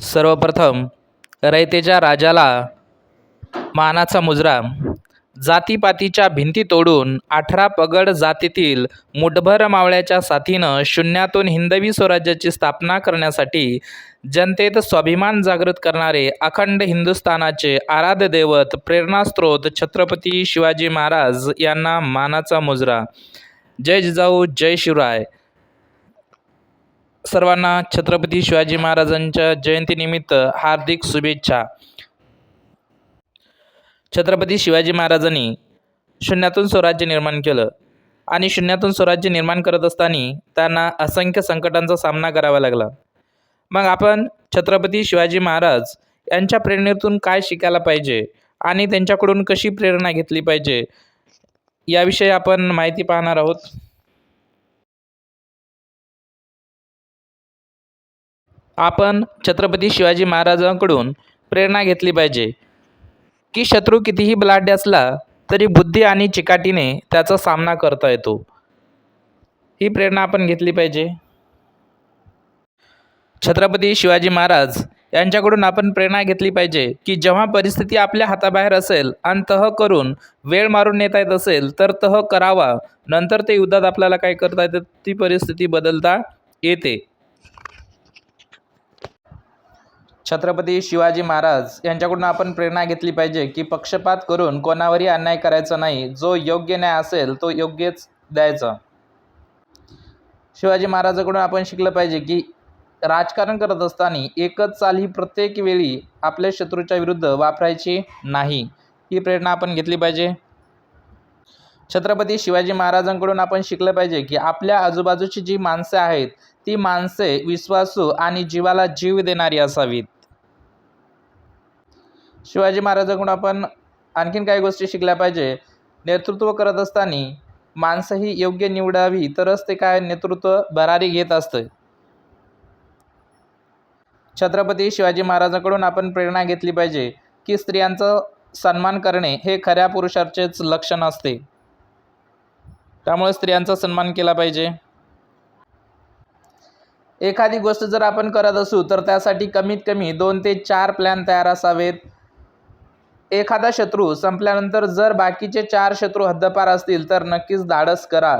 सर्वप्रथम रयतेच्या राजाला मानाचा मुजरा. जातीपातीच्या भिंती तोडून अठरा पगड जातीतील मुठभर मावळ्याच्या साथीनं शून्यातून हिंदवी स्वराज्याची स्थापना करण्यासाठी जनतेत स्वाभिमान जागृत करणारे अखंड हिंदुस्थानाचे आराध्य दैवत प्रेरणास्त्रोत छत्रपती शिवाजी महाराज यांना मानाचा मुजरा. जय जिजाऊ जय शिवराय. सर्वांना छत्रपती शिवाजी महाराजांच्या जयंतीनिमित्त हार्दिक शुभेच्छा. छत्रपती शिवाजी महाराजांनी शून्यातून स्वराज्य निर्माण केलं आणि शून्यातून स्वराज्य निर्माण करत असताना त्यांना असंख्य संकटांचा सामना करावा लागला. मग आपण छत्रपती शिवाजी महाराज यांच्या प्रेरणेतून काय शिकायला पाहिजे आणि त्यांच्याकडून कशी प्रेरणा घेतली पाहिजे याविषयी आपण माहिती पाहणार आहोत. आपण छत्रपती शिवाजी महाराजांकडून प्रेरणा घेतली पाहिजे. की शत्रू कितीही बलाढ्य असला तरी बुद्धी आणि चिकाटीने त्याचा सामना करता येतो. ही प्रेरणा आपण घेतली पाहिजे. छत्रपती शिवाजी महाराज यांच्याकडून आपण प्रेरणा घेतली पाहिजे की जेव्हा परिस्थिती आपल्या हाताबाहेर असेल आणि तह करून वेळ मारून नेता येत असेल तर तह करावा. नंतर ते युद्धात आपल्याला काय करता येतं? ती परिस्थिती बदलता येते. छत्रपती शिवाजी महाराज यांच्याकडून आपण प्रेरणा घेतली पाहिजे की पक्षपात करून कोणावरही अन्याय करायचा नाही. जो योग्य न्याय असेल तो योग्यच द्यायचा. शिवाजी महाराजाकडून आपण शिकलं पाहिजे की राजकारण करत असताना एकच चाल ही प्रत्येक वेळी आपल्या शत्रूच्या विरुद्ध वापरायची नाही. ही प्रेरणा आपण घेतली पाहिजे. छत्रपती शिवाजी महाराजांकडून आपण शिकलं पाहिजे की आपल्या आजूबाजूची जी माणसे आहेत ती माणसे विश्वासू आणि जीवाला जीव देणारी असावीत. शिवाजी महाराजांकडून आपण आणखीन काही गोष्टी शिकल्या पाहिजे. नेतृत्व करत असताना माणसं ही योग्य निवडावी तरच ते काय नेतृत्व भरारी घेत असतं. छत्रपती शिवाजी महाराजांकडून आपण प्रेरणा घेतली पाहिजे की स्त्रियांचा सन्मान करणे हे खऱ्या पुरुषाचेच लक्षण असते. त्यामुळे स्त्रियांचा सन्मान केला पाहिजे. एखादी गोष्ट जर आपण करत असू तर त्यासाठी कमीत कमी दोन ते चार प्लॅन तयार असावेत. एखादा शत्रू संपल्यानंतर जर बाकीचे चार शत्रू हद्दपार असतील तर नक्कीच धाडस करा.